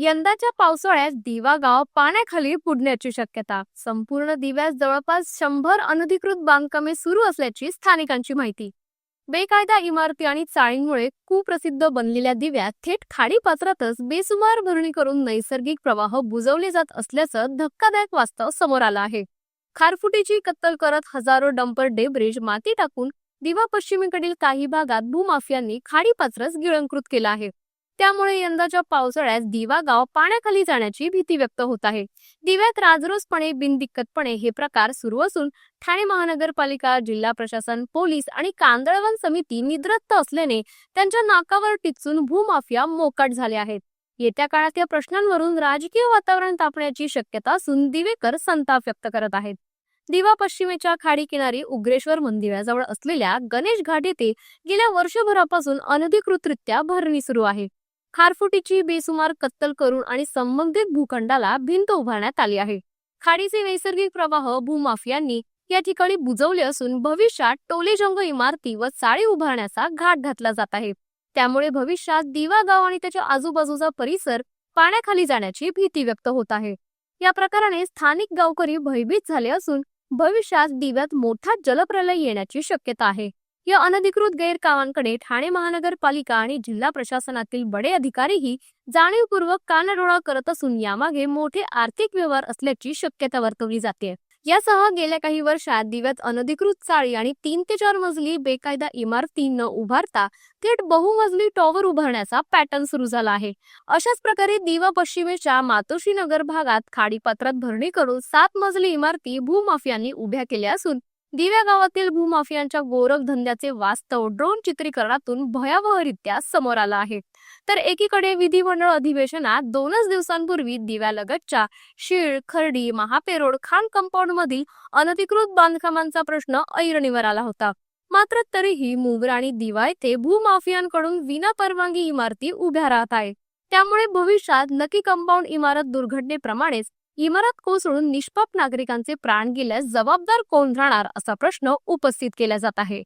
यंदाच्या पावसाळ्यात दिवा गाव पाण्याखाली बुडण्याची शक्यता. संपूर्ण दिव्यास जवळपास शंभर अनधिकृत बांधकामे सुरू असल्याची स्थानिकांची माहिती. बेकायदा इमारती आणि चाळींमुळे कुप्रसिद्ध बनलेल्या दिव्यात थेट खाडी पात्रातच बेसुमार भरणी करून नैसर्गिक प्रवाह बुजवले जात असल्याचं धक्कादायक वास्तव समोर आलं आहे. खारफुटीची कत्तल करत हजारो डंपर डेब्रिज माती टाकून दिवा पश्चिमेकडील काही भागात भूमाफियांनी खाडीपात्रच गिळंकृत केलं आहे. त्यामुळे यंदाच्या पावसाळ्यात दिवा गाव पाण्याखाली जाण्याची भीती व्यक्त होत आहे. दिव्यात राजरोसपणे बिनदिक्कतपणे हे प्रकार सुरू असून ठाणे महानगरपालिका जिल्हा प्रशासन पोलीस आणि कांदळवन समिती निद्रस्त असल्याने त्यांच्या नाकावर टिचून भूमाफिया मोकाट झाले आहेत. येत्या काळात या प्रश्नांवरून राजकीय वातावरण तापण्याची शक्यता असून दिवेकर संताप व्यक्त करत आहेत. दिवा पश्चिमेच्या खाडी किनारी उग्रेश्वर मंदिराजवळ असलेल्या गणेश घाट येथे गेल्या वर्षभरापासून अनधिकृतरित्या भरणी सुरू आहे. खारफुटीची बेसुमार कत्तल करून आणि संबंधित भूखंडाला भिंत उभारण्यात आली आहे. खाडीचे नैसर्गिक प्रवाह भूमाफियांनी या ठिकाणी बुजवले असून भविष्यात टोलेजंग इमारती व चाळी उभारण्याचा घाट घातला जात आहे. त्यामुळे भविष्यात दिवा गाव आणि त्याच्या आजूबाजूचा परिसर पाण्याखाली जाण्याची भीती व्यक्त होत आहे. या प्रकाराने स्थानिक गावकरी भयभीत झाले असून भविष्यात दिव्यात मोठा जलप्रलय येण्याची शक्यता आहे. या अनधिकृत गैरकामांकडे ठाणे महानगरपालिका आणि जिल्हा प्रशासनातील बडे अधिकारीही जाणीवपूर्वक कानडोळा करत असून यामागे मोठे आर्थिक व्यवहार असल्याची शक्यता वर्तवली जाते. यासह गेल्या काही वर्षात दिव्यात अनधिकृत चाळी आणि तीन ते चार मजली बेकायदा इमारती न उभारता थेट बहुमजली टॉवर उभारण्याचा पॅटर्न सुरू झाला आहे. अशाच प्रकारे दिवा पश्चिमेच्या मातोशी नगर भागात खाडीपात्रात भरणी करून सात मजली इमारती भूमाफियांनी उभ्या केल्या असून दिव्या गावातील भूमाफियांच्या गोरख धंद्याचे वास्तव ड्रोन चित्रीकरणातून भयावहरित्या समोर आलं आहे. तर एकीकडे विधिमंडळ अधिवेशनात दोनच दिवसांपूर्वी दिव्यालगतच्या शीळ खर्डी महापेरोड खान कंपाऊंड मधील अनधिकृत बांधकामांचा प्रश्न ऐरणीवर आला होता. मात्र तरीही मुंब्रा आणि दिवा येथे भूमाफियांकडून विना परवानगी इमारती उभ्या राहत आहे. त्यामुळे भविष्यात नक्की कंपाऊंड इमारत दुर्घटनेप्रमाणेच इमारत कोसळून निष्पाप नागरिकांचे प्राण गेल्यास जबाबदार कोण राहणार असा प्रश्न उपस्थित केला जात आहे.